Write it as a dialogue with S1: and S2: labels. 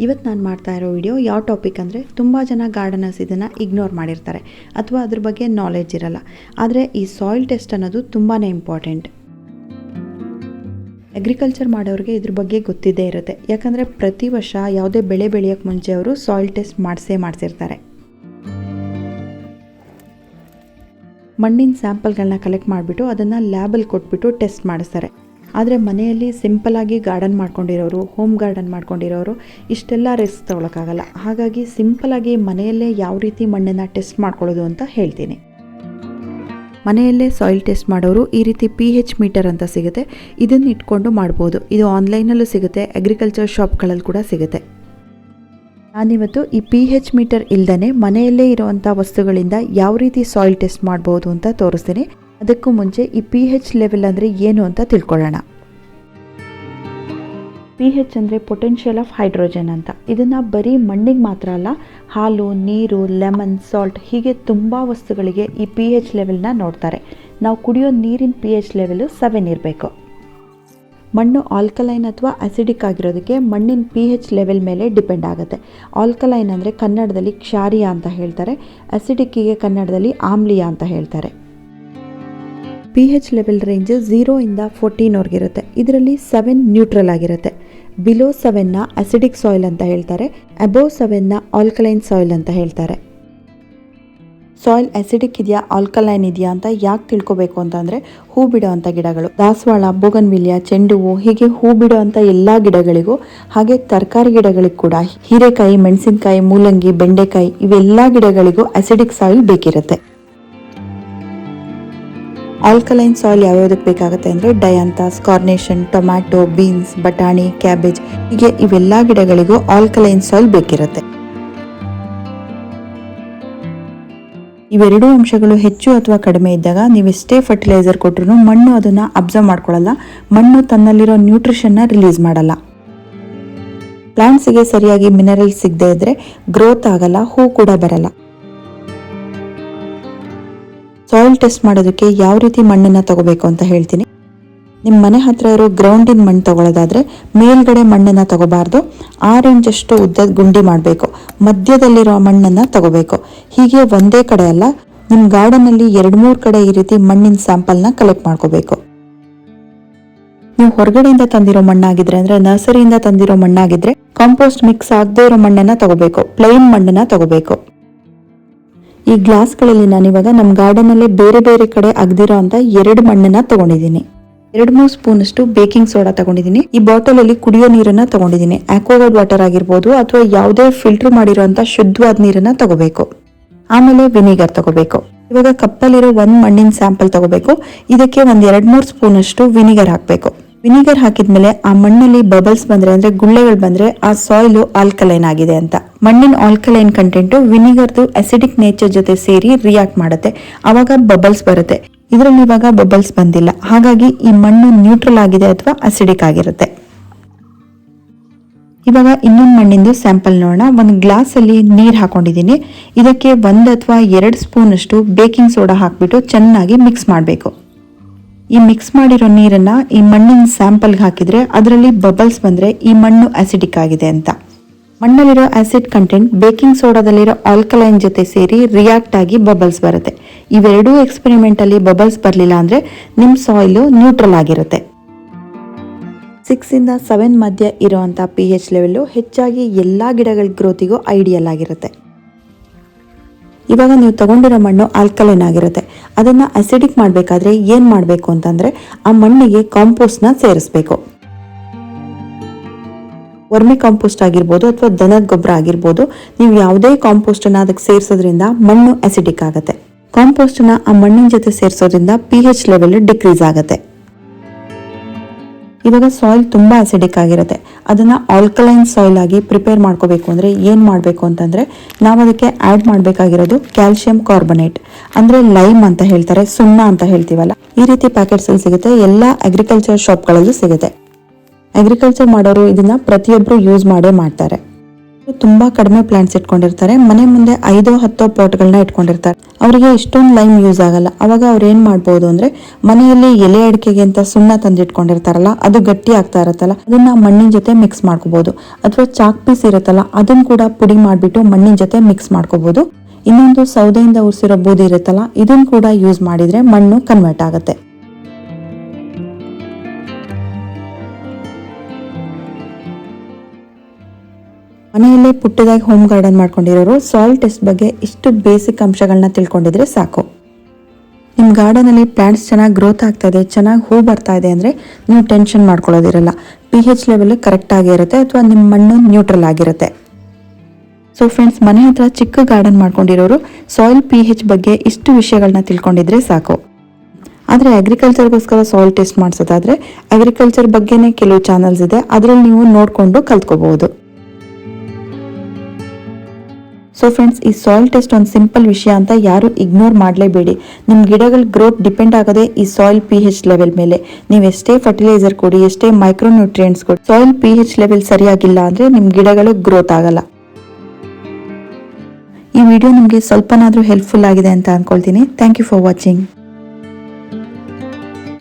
S1: ಇವತ್ತು ನಾನು ಮಾಡ್ತಾ ಇರೋ ವಿಡಿಯೋ ಯಾವ ಟಾಪಿಕ್ ಅಂದರೆ ತುಂಬ ಜನ ಗಾರ್ಡನರ್ಸ್ ಇದನ್ನು ಇಗ್ನೋರ್ ಮಾಡಿರ್ತಾರೆ ಅಥವಾ ಅದ್ರ ಬಗ್ಗೆ ನಾಲೆಡ್ಜ್ ಇರಲ್ಲ. ಆದರೆ ಈ ಸಾಯಿಲ್ ಟೆಸ್ಟ್ ಅನ್ನೋದು ತುಂಬಾ ಇಂಪಾರ್ಟೆಂಟ್ ಅಗ್ರಿಕಲ್ಚರ್ ಮಾಡೋರಿಗೆ ಇದ್ರ ಬಗ್ಗೆ ಗೊತ್ತಿದ್ದೇ ಇರುತ್ತೆ. ಯಾಕಂದರೆ ಪ್ರತಿ ವರ್ಷ ಯಾವುದೇ ಬೆಳೆ ಬೆಳೆಯೋಕ್ಕೆ ಮುಂಚೆ ಅವರು ಸಾಯಿಲ್ ಟೆಸ್ಟ್ ಮಾಡಿಸೇ ಮಾಡಿಸಿರ್ತಾರೆ. ಮಣ್ಣಿನ ಸ್ಯಾಂಪಲ್ಗಳನ್ನ ಕಲೆಕ್ಟ್ ಮಾಡಿಬಿಟ್ಟು ಅದನ್ನು ಲ್ಯಾಬಲ್ಲಿ ಕೊಟ್ಬಿಟ್ಟು ಟೆಸ್ಟ್ ಮಾಡಿಸ್ತಾರೆ. ಆದರೆ ಮನೆಯಲ್ಲಿ ಸಿಂಪಲಾಗಿ ಗಾರ್ಡನ್ ಮಾಡ್ಕೊಂಡಿರೋರು ಹೋಮ್ ಗಾರ್ಡನ್ ಮಾಡ್ಕೊಂಡಿರೋರು ಇಷ್ಟೆಲ್ಲ ರಿಸ್ಕ್ ತೊಗೊಳಕ್ಕಾಗಲ್ಲ. ಹಾಗಾಗಿ ಸಿಂಪಲಾಗಿ ಮನೆಯಲ್ಲೇ ಯಾವ ರೀತಿ ಮಣ್ಣನ್ನು ಟೆಸ್ಟ್ ಮಾಡ್ಕೊಳ್ಳೋದು ಅಂತ ಹೇಳ್ತೀನಿ. ಮನೆಯಲ್ಲೇ ಸಾಯಿಲ್ ಟೆಸ್ಟ್ ಮಾಡೋರು ಈ ರೀತಿ ಪಿ ಹೆಚ್ ಮೀಟರ್ ಅಂತ ಸಿಗುತ್ತೆ. ಇದನ್ನು ಇಟ್ಕೊಂಡು ಮಾಡ್ಬೋದು. ಇದು ಆನ್ಲೈನಲ್ಲೂ ಸಿಗುತ್ತೆ ಅಗ್ರಿಕಲ್ಚರ್ ಶಾಪ್ಗಳಲ್ಲಿ ಕೂಡ ಸಿಗುತ್ತೆ. ನಾನಿವತ್ತು ಈ ಪಿ ಹೆಚ್ ಮೀಟರ್ ಇಲ್ಲದೇ ಮನೆಯಲ್ಲೇ ಇರುವಂಥ ವಸ್ತುಗಳಿಂದ ಯಾವ ರೀತಿ ಸಾಯಿಲ್ ಟೆಸ್ಟ್ ಮಾಡ್ಬೋದು ಅಂತ ತೋರಿಸ್ತೀನಿ. ಅದಕ್ಕೂ ಮುಂಚೆ ಈ ಪಿ ಹೆಚ್ ಲೆವೆಲ್ ಅಂದರೆ ಏನು ಅಂತ ತಿಳ್ಕೊಳ್ಳೋಣ. ಪಿ ಹೆಚ್ ಅಂದರೆ ಪೊಟೆನ್ಷಿಯಲ್ ಆಫ್ ಹೈಡ್ರೋಜನ್ ಅಂತ. ಇದನ್ನು ಬರೀ ಮಣ್ಣಿಗೆ ಮಾತ್ರ ಅಲ್ಲ, ಹಾಲು, ನೀರು ಲೆಮನ್ ಸಾಲ್ಟ್ ಹೀಗೆ ತುಂಬ ವಸ್ತುಗಳಿಗೆ ಈ ಪಿ ಹೆಚ್ ಲೆವೆಲ್ನ ನೋಡ್ತಾರೆ. ನಾವು ಕುಡಿಯೋ ನೀರಿನ ಪಿ ಹೆಚ್ ಲೆವೆಲು ಸೆವೆನ್ ಇರಬೇಕು. ಮಣ್ಣು ಆಲ್ಕಲೈನ್ ಅಥವಾ ಅಸಿಡಿಕ್ ಆಗಿರೋದಕ್ಕೆ ಮಣ್ಣಿನ ಪಿ ಹೆಚ್ ಲೆವೆಲ್ ಮೇಲೆ ಡಿಪೆಂಡ್ ಆಗುತ್ತೆ. ಆಲ್ಕಲೈನ್ ಅಂದರೆ ಕನ್ನಡದಲ್ಲಿ ಕ್ಷಾರಿಯ ಅಂತ ಹೇಳ್ತಾರೆ ಅಸಿಡಿಕ್ಕಿಗೆ ಕನ್ನಡದಲ್ಲಿ ಆಮ್ಲೀಯ ಅಂತ ಹೇಳ್ತಾರೆ. ಪಿ ಹೆಚ್ ಲೆವೆಲ್ ರೇಂಜ್ ಝೀರೋಯಿಂದ ಫೋರ್ಟೀನ್ವರೆಗಿರುತ್ತೆ ಇದರಲ್ಲಿ ಸೆವೆನ್ ನ್ಯೂಟ್ರಲ್ ಆಗಿರುತ್ತೆ. ಬಿಲೋ ಸೆವೆನ್ನ ಅಸಿಡಿಕ್ ಸಾಯಿಲ್ ಅಂತ ಹೇಳ್ತಾರೆ. ಅಬೋವ್ ಸೆವೆನ್ನ ಆಲ್ಕಲೈನ್ ಸಾಯಿಲ್ ಅಂತ ಹೇಳ್ತಾರೆ. ಸಾಯಿಲ್ ಅಸಿಡಿಕ್ ಇದೆಯಾ ಆಲ್ಕಲೈನ್ ಇದೆಯಾ ಅಂತ ಯಾಕೆ ತಿಳ್ಕೊಬೇಕು ಅಂತಂದರೆ ಹೂ ಬಿಡೋ ಅಂಥ ಗಿಡಗಳು. ದಾಸವಾಳ, ಬೋಗನ್ವಿಲಿಯ ಚೆಂಡು ಹೂವು ಹೀಗೆ ಹೂ ಬಿಡೋವಂಥ ಎಲ್ಲ ಗಿಡಗಳಿಗೂ, ಹಾಗೆ ತರಕಾರಿ ಗಿಡಗಳಿಗೆ ಕೂಡ ಹೀರೆಕಾಯಿ, ಮೆಣಸಿನಕಾಯಿ, ಮೂಲಂಗಿ, ಬೆಂಡೆಕಾಯಿ ಇವೆಲ್ಲ ಗಿಡಗಳಿಗೂ ಅಸಿಡಿಕ್ ಸಾಯಿಲ್ ಬೇಕಿರುತ್ತೆ. ಆಲ್ಕಲೈನ್ ಸಾಯಿಲ್ ಯಾವ್ಯಾವ್ದಕ್ಕೆ ಬೇಕಾಗುತ್ತೆ ಅಂದರೆ ಡಯಾಂತಾಸ್, ಕಾರ್ನೇಷನ್, ಟೊಮ್ಯಾಟೊ, ಬೀನ್ಸ್, ಬಟಾಣಿ, ಕ್ಯಾಬೇಜ್ ಹೀಗೆ ಇವೆಲ್ಲ ಗಿಡಗಳಿಗೂ ಆಲ್ಕಲೈನ್ ಸಾಯಿಲ್ ಬೇಕಿರುತ್ತೆ. ಇವೆರಡೂ ಅಂಶಗಳು ಹೆಚ್ಚು ಅಥವಾ ಕಡಿಮೆ ಇದ್ದಾಗ ನೀವೆಷ್ಟೇ ಫರ್ಟಿಲೈಸರ್ ಕೊಟ್ಟರು ಮಣ್ಣು ಅದನ್ನು ಅಬ್ಸರ್ವ್ ಮಾಡ್ಕೊಳ್ಳಲ್ಲ, ಮಣ್ಣು ತನ್ನಲ್ಲಿರೋ ನ್ಯೂಟ್ರಿಷನ್ನ ರಿಲೀಸ್ ಮಾಡಲ್ಲ. ಪ್ಲಾಂಟ್ಸಿಗೆ ಸರಿಯಾಗಿ ಮಿನರಲ್ ಸಿಗದೆ ಇದ್ರೆ ಗ್ರೋತ್ ಆಗಲ್ಲ, ಹೂ ಕೂಡ ಬರಲ್ಲ. ಸಾಯಿಲ್ ಟೆಸ್ಟ್ ಮಾಡೋದಕ್ಕೆ ಯಾವ ರೀತಿ ಮಣ್ಣನ್ನು ತಗೋಬೇಕು ಅಂತ ಹೇಳ್ತೀನಿ. ನಿಮ್ಮ ಮನೆ ಹತ್ರ ಇರೋ ಗ್ರೌಂಡಿನ ಮಣ್ಣು ತಗೊಳ್ಳೋದಾದ್ರೆ ಮೇಲ್ಗಡೆ ಮಣ್ಣನ್ನು ತಗೋಬಾರ್ದು, ಆರು ಇಂಚಷ್ಟು ಉದ್ದದ ಗುಂಡಿ ಮಾಡಬೇಕು, ಮಧ್ಯದಲ್ಲಿರೋ ಮಣ್ಣನ್ನು ತಗೋಬೇಕು. ಹೀಗೆ ಒಂದೇ ಕಡೆ ಅಲ್ಲ ನಿಮ್ಮ ಗಾರ್ಡನಲ್ಲಿ ಎರಡು ಮೂರು ಕಡೆ ಈ ರೀತಿ ಮಣ್ಣಿನ ಸ್ಯಾಂಪಲ್ನ ಕಲೆಕ್ಟ್ ಮಾಡ್ಕೋಬೇಕು. ನೀವು ಹೊರಗಡೆಯಿಂದ ತಂದಿರೋ ಮಣ್ಣಾಗಿದ್ರೆ ಅಂದ್ರೆ ನರ್ಸರಿಯಿಂದ ತಂದಿರೋ ಮಣ್ಣಾಗಿದ್ರೆ ಕಾಂಪೋಸ್ಟ್ ಮಿಕ್ಸ್ ಆಗದೇ ಇರೋ ಮಣ್ಣನ್ನ ತಗೋಬೇಕು ಪ್ಲೈನ್ ಮಣ್ಣನ್ನ ತಗೋಬೇಕು. ಈ ಗ್ಲಾಸ್ಗಳಲ್ಲಿ ನಾನಿವಾಗ ನಮ್ಮ ಗಾರ್ಡನಲ್ಲೇ ಬೇರೆ ಬೇರೆ ಕಡೆ ಅಗ್ದಿರೋ ಅಂತ ಎರಡು ಮಣ್ಣನ್ನ ತಗೊಂಡಿದ್ದೀನಿ. ಎರಡು ಮೂರು ಸ್ಪೂನ್ ಅಷ್ಟು ಬೇಕಿಂಗ್ ಸೋಡಾ ತಗೊಂಡಿದ್ದೀನಿ. ಈ ಬಾಟಲ್ ಅಲ್ಲಿ ಕುಡಿಯೋ ನೀರನ್ನ ತಗೊಂಡಿದ್ದೀನಿ. ಆಕ್ವಾಗಾರ್ಡ್ ವಾಟರ್ ಆಗಿರ್ಬೋದು ಅಥವಾ ಯಾವುದೇ ಫಿಲ್ಟರ್ ಮಾಡಿರೋಂಥ ಶುದ್ಧವಾದ ನೀರನ್ನ ತಗೋಬೇಕು. ಆಮೇಲೆ ವಿನೆಗರ್ ತಗೋಬೇಕು. ಇವಾಗ ಕಪ್ಪಲ್ಲಿರೋ ಒಂದು ಮಣ್ಣಿನ ಸ್ಯಾಂಪಲ್ ತಗೋಬೇಕು. ಇದಕ್ಕೆ ಒಂದ್ ಎರಡು ಮೂರು ಸ್ಪೂನ್ ಅಷ್ಟು ವಿನಿಗರ್ ಹಾಕ್ಬೇಕು. ವಿನಿಗರ್ ಹಾಕಿದ್ಮೇಲೆ ಆ ಮಣ್ಣಲ್ಲಿ ಬಬಲ್ಸ್ ಬಂದ್ರೆ ಅಂದ್ರೆ ಗುಳ್ಳೆಗಳು ಬಂದ್ರೆ ಆ ಸಾಯಿಲ್ ಆಲ್ಕಲೈನ್ ಆಗಿದೆ ಅಂತ. ಮಣ್ಣಿನ ಆಲ್ಕಲೈನ್ ಕಂಟೆಂಟ್ ವಿನಿಗರ್ದು ಅಸಿಡಿಕ್ ನೇಚರ್ ಜೊತೆ ಸೇರಿ ರಿಯಾಕ್ಟ್ ಮಾಡುತ್ತೆ. ಅವಾಗ ಬಬಲ್ಸ್ ಬರುತ್ತೆ. ಇದರಲ್ಲಿ ಇವಾಗ ಬಬಲ್ಸ್ ಬಂದಿಲ್ಲ. ಹಾಗಾಗಿ ಈ ಮಣ್ಣು ನ್ಯೂಟ್ರಲ್ ಆಗಿದೆ ಅಥವಾ ಅಸಿಡಿಕ್ ಆಗಿರುತ್ತೆ. ಇವಾಗ ಇನ್ನೊಂದು ಮಣ್ಣಿಂದು ಸ್ಯಾಂಪಲ್ ನೋಡೋಣ. ಒಂದು ಗ್ಲಾಸ್ ಅಲ್ಲಿ ನೀರು ಹಾಕೊಂಡಿದ್ದೀನಿ. ಇದಕ್ಕೆ ಒಂದು ಅಥವಾ ಎರಡು ಸ್ಪೂನ್ ಅಷ್ಟು ಬೇಕಿಂಗ್ ಸೋಡಾ ಹಾಕ್ಬಿಟ್ಟು ಚೆನ್ನಾಗಿ ಮಿಕ್ಸ್ ಮಾಡಬೇಕು. ಈ ಮಿಕ್ಸ್ ಮಾಡಿರೋ ನೀರನ್ನು ಈ ಮಣ್ಣಿನ ಸ್ಯಾಂಪಲ್ಗೆ ಹಾಕಿದರೆ ಅದರಲ್ಲಿ ಬಬಲ್ಸ್ ಬಂದರೆ ಈ ಮಣ್ಣು ಆ್ಯಸಿಡಿಕ್ ಆಗಿದೆ ಅಂತ. ಮಣ್ಣಲ್ಲಿರೋ ಆಸಿಡ್ ಕಂಟೆಂಟ್ ಬೇಕಿಂಗ್ ಸೋಡಾದಲ್ಲಿರೋ ಆಲ್ಕಲೈನ್ ಜೊತೆ ಸೇರಿ ರಿಯಾಕ್ಟ್ ಆಗಿ ಬಬಲ್ಸ್ ಬರುತ್ತೆ. ಇವೆರಡೂ ಎಕ್ಸ್ಪೆರಿಮೆಂಟಲ್ಲಿ ಬಬಲ್ಸ್ ಬರಲಿಲ್ಲ ಅಂದರೆ ನಿಮ್ಮ ಸಾಯಿಲು ನ್ಯೂಟ್ರಲ್ ಆಗಿರುತ್ತೆ. ಸಿಕ್ಸ್ ಇಂದ ಸೆವೆನ್ ಮಧ್ಯ ಇರೋವಂಥ ಪಿ ಎಚ್ ಲೆವೆಲ್ಲು ಹೆಚ್ಚಾಗಿ ಎಲ್ಲ ಗಿಡಗಳ ಗ್ರೋತಿಗೂ ಐಡಿಯಲ್ ಆಗಿರುತ್ತೆ. ಇವಾಗ ನೀವು ತಗೊಂಡಿರೋ ಮಣ್ಣು ಆಲ್ಕಲೈನ್ ಆಗಿರುತ್ತೆ. ಅದನ್ನು ಅಸಿಡಿಕ್ ಮಾಡಬೇಕಾದ್ರೆ ಏನು ಮಾಡಬೇಕು ಅಂತಂದರೆ ಆ ಮಣ್ಣಿಗೆ ಕಾಂಪೋಸ್ಟ್ನ ಸೇರಿಸ್ಬೇಕು. ವರ್ಮಿ ಕಾಂಪೋಸ್ಟ್ ಆಗಿರ್ಬೋದು ಅಥವಾ ದನದ ಗೊಬ್ಬರ ಆಗಿರ್ಬೋದು, ನೀವು ಯಾವುದೇ ಕಾಂಪೋಸ್ಟನ್ನು ಅದಕ್ಕೆ ಸೇರಿಸೋದ್ರಿಂದ ಮಣ್ಣು ಅಸಿಡಿಕ್ ಆಗುತ್ತೆ. ಕಾಂಪೋಸ್ಟನ್ನ ಆ ಮಣ್ಣಿನ ಜೊತೆ ಸೇರಿಸೋದ್ರಿಂದ ಪಿ ಎಚ್ ಲೆವೆಲ್ ಡಿಕ್ರೀಸ್ ಆಗುತ್ತೆ. ಇವಾಗ ಸಾಯಿಲ್ ತುಂಬ ಅಸಿಡಿಕ್ ಆಗಿರುತ್ತೆ. ಅದನ್ನ ಆಲ್ಕಲೈನ್ ಸಾಯಿಲ್ ಆಗಿ ಪ್ರಿಪೇರ್ ಮಾಡ್ಕೋಬೇಕು ಅಂದ್ರೆ ಏನು ಮಾಡಬೇಕು ಅಂತಂದ್ರೆ ನಾವು ಅದಕ್ಕೆ ಆಡ್ ಮಾಡಬೇಕಾಗಿರೋದು ಕ್ಯಾಲ್ಸಿಯಂ ಕಾರ್ಬನೇಟ್ ಅಂದ್ರೆ ಲೈಮ್ ಅಂತ ಹೇಳ್ತಾರೆ, ಸುಣ್ಣ ಅಂತ ಹೇಳ್ತೀವಲ್ಲ, ಈ ರೀತಿ ಪ್ಯಾಕೆಟ್ಸ್ ಅಲ್ಲಿ ಸಿಗುತ್ತೆ, ಎಲ್ಲ ಅಗ್ರಿಕಲ್ಚರ್ ಶಾಪ್ಗಳಲ್ಲೂ ಸಿಗುತ್ತೆ. ಅಗ್ರಿಕಲ್ಚರ್ ಮಾಡೋರು ಇದನ್ನ ಪ್ರತಿಯೊಬ್ಬರು ಯೂಸ್ ಮಾಡೇ ಮಾಡ್ತಾರೆ. ತುಂಬಾ ಕಡಿಮೆ ಪ್ಲಾಂಟ್ಸ್ ಇಟ್ಕೊಂಡಿರ್ತಾರೆ. ಮನೆ ಮುಂದೆ ಐದೋ ಹತ್ತೋ ಪಾಟ್ಗಳನ್ನ ಇಟ್ಕೊಂಡಿರ್ತಾರೆ. ಅವರಿಗೆ ಇಷ್ಟೊಂದು ಲೈಮ್ ಯೂಸ್ ಆಗಲ್ಲ. ಅವಾಗ ಅವ್ರು ಏನ್ ಮಾಡ್ಬೋದು ಅಂದ್ರೆ ಮನೆಯಲ್ಲಿ ಎಲೆ ಅಡಿಕೆಗೆ ಅಂತ ಸುಣ್ಣ ತಂದಿಟ್ಕೊಂಡಿರ್ತಾರಲ್ಲ ಅದು ಗಟ್ಟಿ ಆಗ್ತಾ ಇರತ್ತಲ್ಲ, ಅದನ್ನ ಮಣ್ಣಿನ ಜೊತೆ ಮಿಕ್ಸ್ ಮಾಡ್ಕೋಬಹುದು ಅಥವಾ ಚಾಕ್ ಪೀಸ್ ಇರುತ್ತಲ್ಲ ಅದನ್ನ ಕೂಡ ಪುಡಿ ಮಾಡಿಬಿಟ್ಟು ಮಣ್ಣಿನ ಜೊತೆ ಮಿಕ್ಸ್ ಮಾಡ್ಕೋಬಹುದು ಇನ್ನೊಂದು ಸೌದೆಯಿಂದ ಉರ್ಸಿರೋ ಬೂದಿ ಇರುತ್ತಲ್ಲ ಇದನ್ನ ಕೂಡ ಯೂಸ್ ಮಾಡಿದ್ರೆ ಮಣ್ಣು ಕನ್ವರ್ಟ್ ಆಗುತ್ತೆ. ಮನೆಯಲ್ಲೇ ಪುಟ್ಟದಾಗಿ ಹೋಮ್ ಗಾರ್ಡನ್ ಮಾಡ್ಕೊಂಡಿರೋರು ಸಾಯಿಲ್ ಟೆಸ್ಟ್ ಬಗ್ಗೆ ಇಷ್ಟು ಬೇಸಿಕ್ ಅಂಶಗಳನ್ನ ತಿಳ್ಕೊಂಡಿದ್ರೆ ಸಾಕು. ನಿಮ್ಮ ಗಾರ್ಡನಲ್ಲಿ ಪ್ಲಾಂಟ್ಸ್ ಚೆನ್ನಾಗಿ ಗ್ರೋತ್ ಆಗ್ತಾ ಇದೆ, ಚೆನ್ನಾಗಿ ಹೂ ಬರ್ತಾ ಇದೆ ಅಂದರೆ ನೀವು ಟೆನ್ಷನ್ ಮಾಡ್ಕೊಳ್ಳೋದಿರಲ್ಲ. ಪಿ ಹೆಚ್ ಲೆವೆಲ್ ಕರೆಕ್ಟ್ ಆಗಿರುತ್ತೆ ಅಥವಾ ನಿಮ್ಮ ಮಣ್ಣು ನ್ಯೂಟ್ರಲ್ ಆಗಿರುತ್ತೆ. ಸೊ ಫ್ರೆಂಡ್ಸ್ ಮನೆ ಹತ್ರ ಚಿಕ್ಕ ಗಾರ್ಡನ್ ಮಾಡ್ಕೊಂಡಿರೋರು ಸಾಯಿಲ್ ಪಿ ಹೆಚ್ ಬಗ್ಗೆ ಇಷ್ಟು ವಿಷಯಗಳನ್ನ ತಿಳ್ಕೊಂಡಿದ್ರೆ ಸಾಕು. ಆದರೆ ಅಗ್ರಿಕಲ್ಚರ್ಗೋಸ್ಕರ ಸಾಯಿಲ್ ಟೆಸ್ಟ್ ಮಾಡಿಸೋದಾದ್ರೆ ಅಗ್ರಿಕಲ್ಚರ್ ಬಗ್ಗೆನೇ ಕೆಲವು ಚಾನಲ್ಸ್ ಇದೆ, ಅದರಲ್ಲಿ ನೀವು ನೋಡಿಕೊಂಡು ಕಲ್ತ್ಕೋಬಹುದು ಸೊ ಫ್ರೆಂಡ್ಸ್ ಈ ಸಾಯಿಲ್ ಟೆಸ್ಟ್ ಒಂದು ಸಿಂಪಲ್ ವಿಷಯ ಅಂತ ಯಾರು ಇಗ್ನೋರ್ ಮಾಡಲೇಬೇಡಿ. ನಿಮ್ಮ ಗಿಡಗಳ ಗ್ರೋತ್ ಡಿಪೆಂಡ್ ಆಗೋದೇ ಈ ಸಾಯಿಲ್ ಪಿ ಹೆಚ್ ಲೆವೆಲ್ ಮೇಲೆ. ನೀವು ಎಷ್ಟೇ ಫರ್ಟಿಲೈಸರ್ ಕೊಡಿ, ಎಷ್ಟೇ ಮೈಕ್ರೋ ನ್ಯೂಟ್ರಿಯೆಂಟ್ಸ್ ಕೊಡಿ ಸಾಯಿಲ್ ಪಿ ಹೆಚ್ ಲೆವೆಲ್ ಸರಿಯಾಗಿಲ್ಲ ಅಂದರೆ ನಿಮ್ಮ ಗಿಡಗಳು ಗ್ರೋತ್ ಆಗಲ್ಲ. ಈ ವಿಡಿಯೋ ನಿಮಗೆ ಸ್ವಲ್ಪನಾದರೂ ಹೆಲ್ಪ್ಫುಲ್ ಆಗಿದೆ ಅಂತ ಅಂದ್ಕೊಳ್ತೀನಿ ಥ್ಯಾಂಕ್ ಯು ಫಾರ್ ವಾಚಿಂಗ್